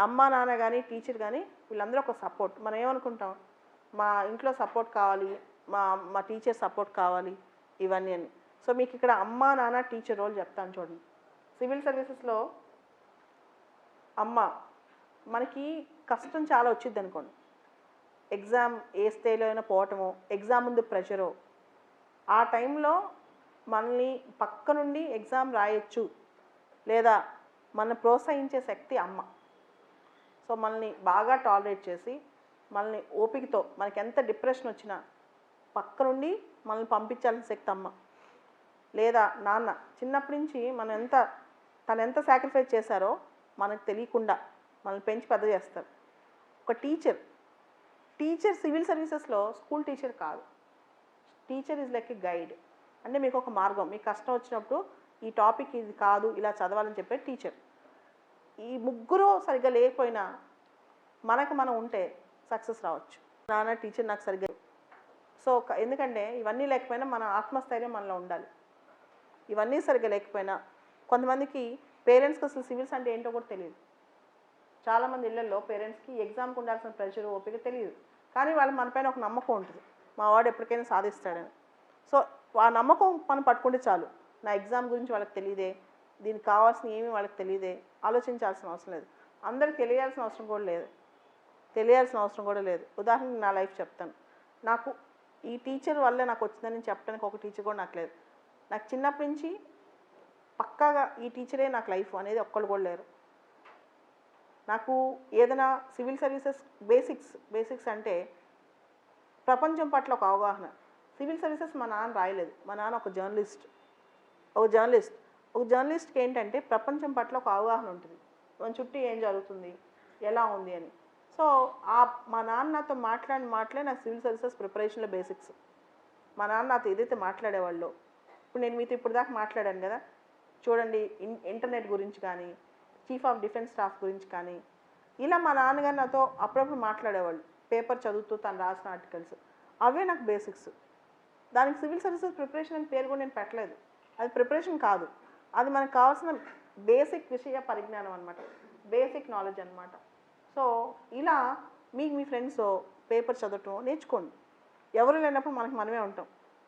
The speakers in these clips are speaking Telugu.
అమ్మ నాన్న కానీ టీచర్ కానీ వీళ్ళందరూ ఒక సపోర్ట్ మనం ఏమనుకుంటాం? మా ఇంట్లో సపోర్ట్ కావాలి మా మా టీచర్ సపోర్ట్ కావాలి ఇవన్నీ అని. సో మీకు ఇక్కడ అమ్మ నాన్న టీచర్ రోల్ చెప్తాను చూడండి. సివిల్ సర్వీసెస్లో అమ్మ మనకి కష్టం చాలా వచ్చింది అనుకోండి. ఎగ్జామ్ ఏ స్థాయిలో అయినా పోవటమో ఎగ్జామ్ ముందు ప్రెషరో ఆ టైంలో మనల్ని పక్క నుండి ఎగ్జామ్ రాయొచ్చు. లేదా మన ప్రోత్సహించే శక్తి అమ్మ. సో మనల్ని బాగా టాలరేట్ చేసి మనల్ని ఓపికతో మనకి ఎంత డిప్రెషన్ వచ్చినా పక్క నుండి మనల్ని పంపించాల్సిన శక్తి అమ్మ. లేదా నాన్న చిన్నప్పటి నుంచి మనం ఎంత తను ఎంత సాక్రిఫైస్ చేశారో మనకు తెలియకుండా మనల్ని పెంచి పెద్ద చేస్తారు. ఒక టీచర్ టీచర్ సివిల్ సర్వీసెస్లో స్కూల్ టీచర్ కాదు. Teacher is like a guide అంటే మీకు ఒక మార్గం మీకు కష్టం వచ్చినప్పుడు ఈ టాపిక్ ఇది కాదు ఇలా చదవాలని చెప్పే టీచర్ ఈ ముగ్గురు సరిగ్గా లేకపోయినా మనకు మనం ఉంటే సక్సెస్ రావచ్చు. నాన్న టీచర్ నాకు సరిగ్గా సో ఎందుకంటే ఇవన్నీ లేకపోయినా మన ఆత్మస్థైర్యం మనలో ఉండాలి. ఇవన్నీ సరిగ్గా లేకపోయినా కొంతమందికి పేరెంట్స్కి అసలు సివిల్స్ అంటే ఏంటో కూడా తెలియదు. చాలామంది ఇళ్ళలో పేరెంట్స్కి ఎగ్జామ్కి ఉండాల్సిన ప్రెషర్ ఓపిక తెలియదు. కానీ వాళ్ళ మనపైన ఒక నమ్మకం ఉంటుంది. మా వాడు ఎప్పటికైనా సాధిస్తాడని. సో ఆ నమ్మకం మనం పట్టుకుంటే చాలు. నా ఎగ్జామ్ గురించి వాళ్ళకి తెలియదే. దీనికి కావాల్సిన ఏమీ వాళ్ళకి తెలియదే. ఆలోచించాల్సిన అవసరం లేదు. అందరికి తెలియాల్సిన అవసరం కూడా లేదు. తెలియాల్సిన అవసరం కూడా లేదు. ఉదాహరణకి నా లైఫ్ చెప్తాను. నాకు ఈ టీచర్ వల్లే నాకు వచ్చిందని చెప్పడానికి ఒక టీచర్ కూడా నాకు లేదు. నాకు చిన్నప్పటి నుంచి పక్కాగా ఈ టీచరే నాకు లైఫ్ అనేది ఒక్కళ్ళు కూడా లేరు. నాకు ఏదైనా సివిల్ సర్వీసెస్ బేసిక్స్ బేసిక్స్ అంటే ప్రపంచం పట్ల ఒక అవగాహన. సివిల్ సర్వీసెస్ మా నాన్న రాయలేదు. మా నాన్న ఒక జర్నలిస్ట్. ఒక జర్నలిస్ట్. ఒక జర్నలిస్ట్కి ఏంటంటే ప్రపంచం పట్ల ఒక అవగాహన ఉంటుంది. మన చుట్టూ ఏం జరుగుతుంది? ఎలా ఉంది అని. సో ఆ మా నాన్న నాతో మాట్లాడిన మాటలే నాకు సివిల్ సర్వీసెస్ ప్రిపరేషన్లో బేసిక్స్. మా నాన్న నాతో ఏదైతే మాట్లాడేవాళ్ళు ఇప్పుడు నేను మీతో ఇప్పుడు దాకా మాట్లాడాను కదా చూడండి ఇంటర్నెట్ గురించి కానీ చీఫ్ ఆఫ్ డిఫెన్స్ స్టాఫ్ గురించి కానీ ఇలా మా నాన్నగారు నాతో అప్పుడప్పుడు మాట్లాడేవాళ్ళు. పేపర్ చదువుతూ తను రాసిన ఆర్టికల్స్. అవే నాకు బేసిక్స్. దానికి సివిల్ సర్వీసెస్ ప్రిపరేషన్ అని పేరు కూడా నేను పెట్టలేదు. అది ప్రిపరేషన్ కాదు. అది మనకు కావాల్సిన బేసిక్ విషయ పరిజ్ఞానం అనమాట బేసిక్ నాలెడ్జ్ అనమాట సో ఇలా మీకు మీ ఫ్రెండ్స్ పేపర్ చదవటం నేర్చుకోండి. ఎవరు లేనప్పుడు మనకి మనమే ఉంటాం.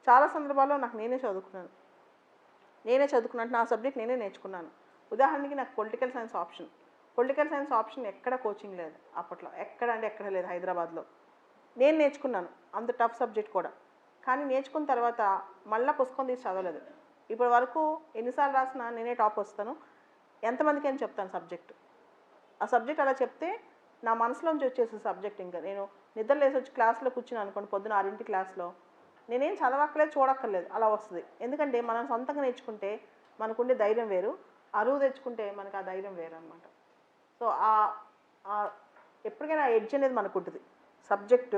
చాలా సందర్భాల్లో నాకు నేనే చదువుకున్నాను. నేనే చదువుకున్నట్టు నా సబ్జెక్ట్ నేనే నేర్చుకున్నాను. ఉదాహరణకి నాకు political science option. Political science option ఎక్కడ కోచింగ్ లేదు అప్పట్లో. ఎక్కడ అంటే ఎక్కడ లేదు హైదరాబాద్లో. నేను నేర్చుకున్నాను. అంత టఫ్ సబ్జెక్ట్ కూడా. కానీ నేర్చుకున్న తర్వాత మళ్ళీ పుస్తకం తీసి చదవలేదు. ఇప్పటి వరకు ఎన్నిసార్లు రాసినా నేనే టాప్ వస్తాను. ఎంతమందికి అని చెప్తాను సబ్జెక్ట్. ఆ సబ్జెక్ట్ అలా చెప్తే నా మనసులోంచి వచ్చేసే సబ్జెక్ట్ ఇంకా. నేను నిద్ర లేసి వచ్చి క్లాస్లో కూర్చుని అనుకోండి పొద్దున ఆరింటి క్లాస్లో. నేనేం చదవక్కర్లేదు చూడక్కర్లేదు అలా వస్తుంది. ఎందుకంటే మనం సొంతంగా నేర్చుకుంటే మనకుండే ధైర్యం వేరు అరువు తెచ్చుకుంటే మనకు ఆ ధైర్యం వేరు అనమాట సో ఆ- ఎప్పటికైనా ఆ ఎడ్జ్ అనేది మనకు ఉంటుంది సబ్జెక్టు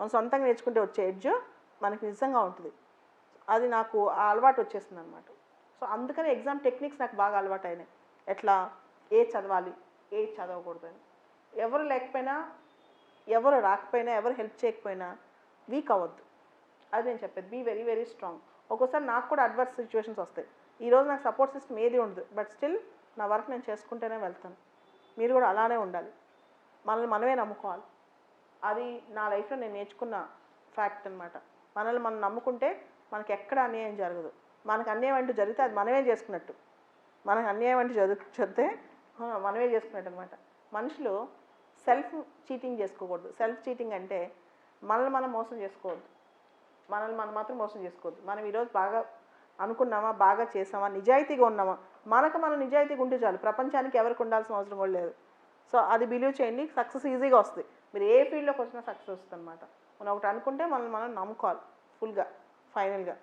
మనం సొంతంగా నేర్చుకుంటే వచ్చే ఎడ్జ్ మనకి నిజంగా ఉంటుంది. అది నాకు ఆ అలవాటు వచ్చేసింది అనమాట సో అందుకని ఎగ్జామ్ టెక్నిక్స్ నాకు బాగా అలవాటు అయినాయి ఎట్లా? ఏ చదవాలి? ఏ చదవకూడదు అని. ఎవరు లేకపోయినా ఎవరు రాకపోయినా ఎవరు హెల్ప్ చేయకపోయినా వీక్ అవ్వద్దు. అది నేను చెప్పేది. Be very very strong. ఒక్కోసారి నాకు కూడా అడ్వర్స్ సిచ్యువేషన్స్ వస్తాయి. ఈ రోజు నాకు సపోర్ట్ సిస్టమ్ ఏది ఉండదు. బట్ స్టిల్ నా వర్క్ నేను చేసుకుంటూనే వెళ్తాను. మీరు కూడా అలానే ఉండాలి. మనల్ని మనమే నమ్ముకోవాలి. అది నా లైఫ్లో నేను నేర్చుకున్న ఫ్యాక్ట్ అనమాట మనల్ని మనం నమ్ముకుంటే మనకి ఎక్కడ అన్యాయం జరగదు. మనకు అన్యాయం అంటూ జరిగితే అది మనమే చేసుకున్నట్టు. మనకు అన్యాయం అంటూ జరుగు చెప్తే మనమే చేసుకున్నట్టు అనమాట మనుషులు సెల్ఫ్ చీటింగ్ చేసుకోకూడదు. సెల్ఫ్ చీటింగ్ అంటే మనల్ని మనం మోసం చేసుకోవద్దు. మనల్ని మనం మాత్రం మోసం చేసుకోవద్దు. మనం ఈరోజు బాగా అనుకున్నామా బాగా చేసామా నిజాయితీగా ఉన్నామా? మనకు మనం నిజాయితీగా ఉంటే చాలు. ప్రపంచానికి ఎవరికి ఉండాల్సిన అవసరం కూడా లేదు. సో అది బిలీవ్ చేయండి. సక్సెస్ ఈజీగా వస్తుంది. మీరు ఏ ఫీల్డ్లోకి వచ్చినా సక్సెస్ వస్తుంది అనమాట మనం ఒకటి అనుకుంటే మనల్ని మనం నమ్ముకోవాలి. ఫుల్గా. ఫైనల్గా.